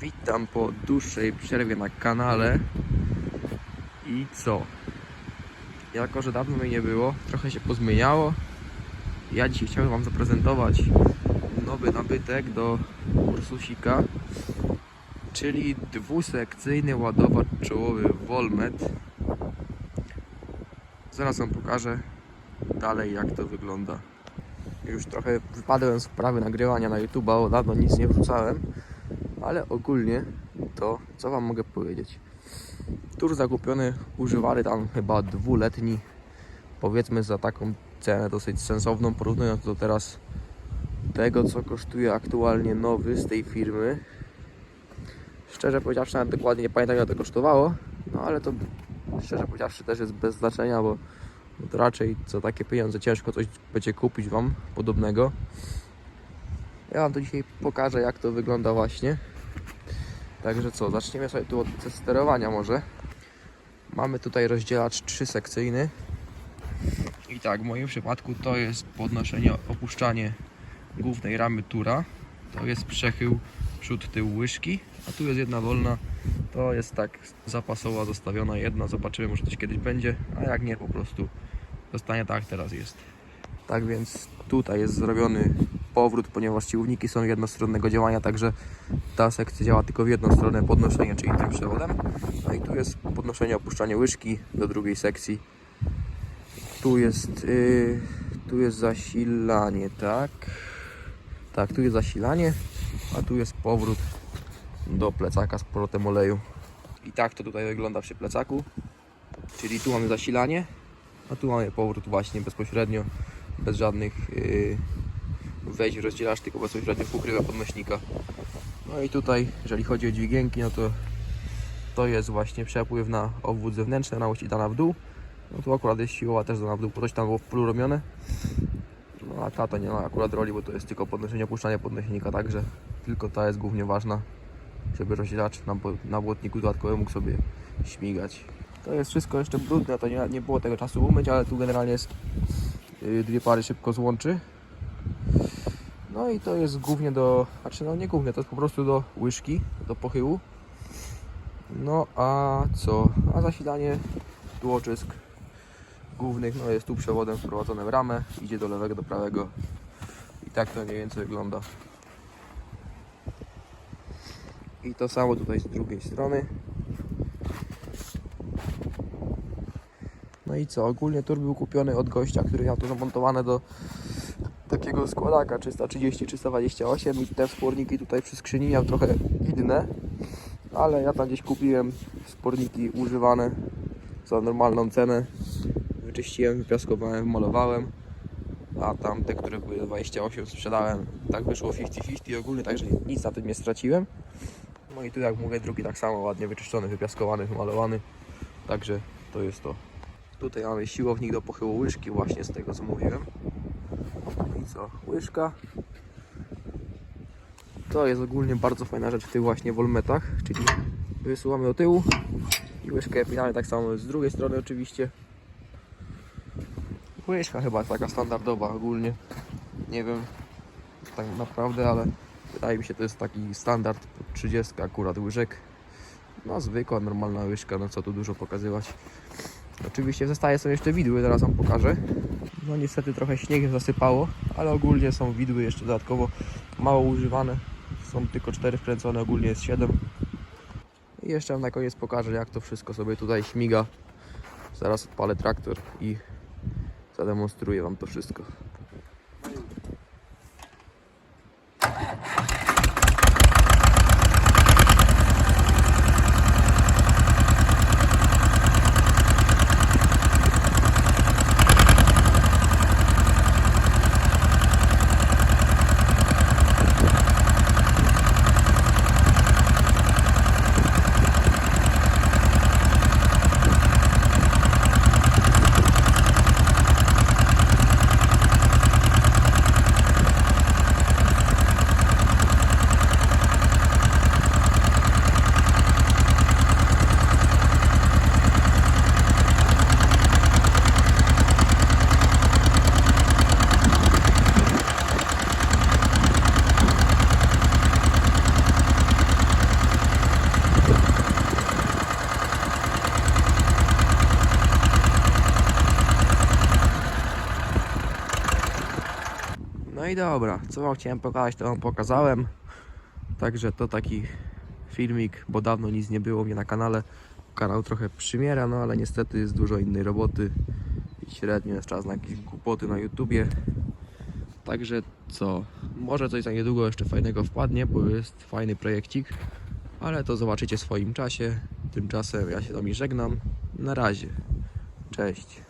Witam po dłuższej przerwie na kanale. I co? Jako, że dawno mnie nie było, trochę się pozmieniało. Ja dzisiaj chciałem Wam zaprezentować nowy nabytek do Ursusika, czyli dwusekcyjny ładowacz czołowy Volmet. Zaraz Wam pokażę dalej jak to wygląda. Już trochę wypadłem z prawy nagrywania na YouTube'a, bo dawno nic nie wrzucałem, ale ogólnie to co Wam mogę powiedzieć. Tur zakupiony, używany tam chyba dwuletni, powiedzmy za taką cenę dosyć sensowną, porównując do teraz tego, co kosztuje aktualnie nowy z tej firmy. Szczerze powiedziawszy, nawet dokładnie nie pamiętam, ile to kosztowało, no ale to szczerze powiedziawszy też jest bez znaczenia, bo bo to raczej za takie pieniądze ciężko coś będzie kupić Wam podobnego. Ja Wam to dzisiaj pokażę jak to wygląda właśnie. Także co, zaczniemy sobie tu od sterowania może. Mamy tutaj rozdzielacz trzysekcyjny. I tak, w moim przypadku to jest podnoszenie, opuszczanie głównej ramy tura. To jest przechył przód, tył łyżki, a tu jest jedna wolna. To jest tak zapasowa zostawiona jedna. Zobaczymy, może coś kiedyś będzie, a jak nie, po prostu zostanie tak teraz jest. Tak więc tutaj jest zrobiony powrót, ponieważ siłowniki są jednostronnego działania, także ta sekcja działa tylko w jedną stronę podnoszenie, czyli tym przewodem. No i tu jest podnoszenie, opuszczanie łyżki do drugiej sekcji. Tu jest, yy, tu jest zasilanie, tak? Tak, tu jest zasilanie, a tu jest powrót do plecaka z powrotem oleju. I tak to tutaj wygląda przy plecaku. Czyli tu mamy zasilanie, a tu mamy powrót właśnie bezpośrednio, bez żadnych yy, wejść w rozdzielacz, tylko bezpośrednio w pokrywę podnośnika. No i tutaj, jeżeli chodzi o dźwigienki, no to to jest właśnie przepływ na obwód zewnętrzny, na osi dana w dół. No tu akurat jest siłowa też dana w dół, bo coś tam było w polu robione. No a ta to nie ma akurat roli, bo to jest tylko podnoszenie, opuszczanie podnośnika, także tylko ta jest głównie ważna, żeby rozdzielacz na, na błotniku dodatkowo mógł sobie śmigać. To jest wszystko jeszcze brudne, to nie, nie było tego czasu umyć, ale tu generalnie jest yy, dwie pary szybko złączy. No i to jest głównie do, znaczy no nie głównie, to jest po prostu do łyżki, do pochyłu. No a co? A zasilanie tłoczysk głównych no jest tu przewodem wprowadzone w ramę, idzie do lewego, do prawego i tak to mniej więcej wygląda. I to samo tutaj z drugiej strony. No i co? Ogólnie tur był kupiony od gościa, który miał to zamontowane do takiego składaka 330-328 i te wsporniki tutaj przy skrzyni miał trochę inne, ale ja tam gdzieś kupiłem sporniki używane za normalną cenę. Wyczyściłem, wypiaskowałem, malowałem, a tam te, które były 28 sprzedałem. Tak wyszło 50-50 ogólnie, także nic na tym nie straciłem. No i tu jak mówię, drugi tak samo ładnie wyczyszczony, wypiaskowany, wymalowany. Także to jest to. Tutaj mamy siłownik do pochyłu łyżki właśnie z tego co mówiłem. Co? Łyżka. To jest ogólnie bardzo fajna rzecz w tych właśnie wolmetach, czyli wysuwamy do tyłu i łyżkę pinamy tak samo z drugiej strony oczywiście. Łyżka chyba taka standardowa ogólnie. Nie wiem tak naprawdę, ale wydaje mi się to jest taki standard pod 30 akurat łyżek. No zwykła, normalna łyżka, no co tu dużo pokazywać. Oczywiście w zestawie są jeszcze widły, zaraz Wam pokażę. No niestety trochę śniegiem zasypało, ale ogólnie są widły jeszcze dodatkowo mało używane. Są tylko 4 wkręcone, ogólnie jest 7. I jeszcze na koniec pokażę jak to wszystko sobie tutaj śmiga. Zaraz odpalę traktor i zademonstruję Wam to wszystko. No i dobra, co wam chciałem pokazać, to wam pokazałem. Także to taki filmik, bo dawno nic nie było mnie na kanale. Kanał trochę przymiera, no ale niestety jest dużo innej roboty i średnio jest czas na jakieś głupoty na YouTubie. Także co, może coś za niedługo jeszcze fajnego wpadnie, bo jest fajny projekcik, ale to zobaczycie w swoim czasie. Tymczasem ja się z wami żegnam. Na razie. Cześć.